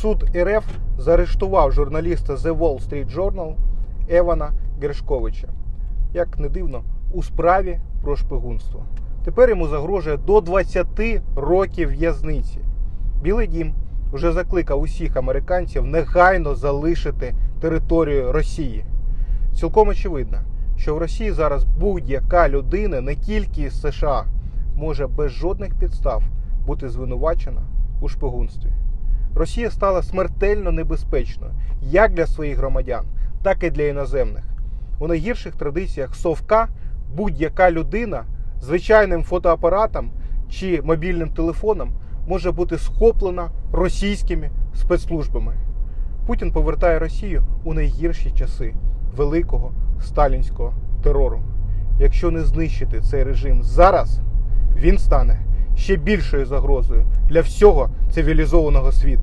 суд РФ заарештував журналіста The Wall Street Journal Евана Гершковича. Як не дивно, у справі про шпигунство. Тепер йому загрожує до 20 років в'язниці. Білий дім вже закликав усіх американців негайно залишити територію Росії. Цілком очевидно, що в Росії зараз будь-яка людина, не тільки з США, може без жодних підстав бути звинувачена у шпигунстві. Росія стала смертельно небезпечною як для своїх громадян, так і для іноземних. У найгірших традиціях совка будь-яка людина звичайним фотоапаратом чи мобільним телефоном може бути схоплена російськими спецслужбами. Путін повертає Росію у найгірші часи великого сталінського терору. Якщо не знищити цей режим зараз, він стане ще більшою загрозою для всього цивілізованого світу.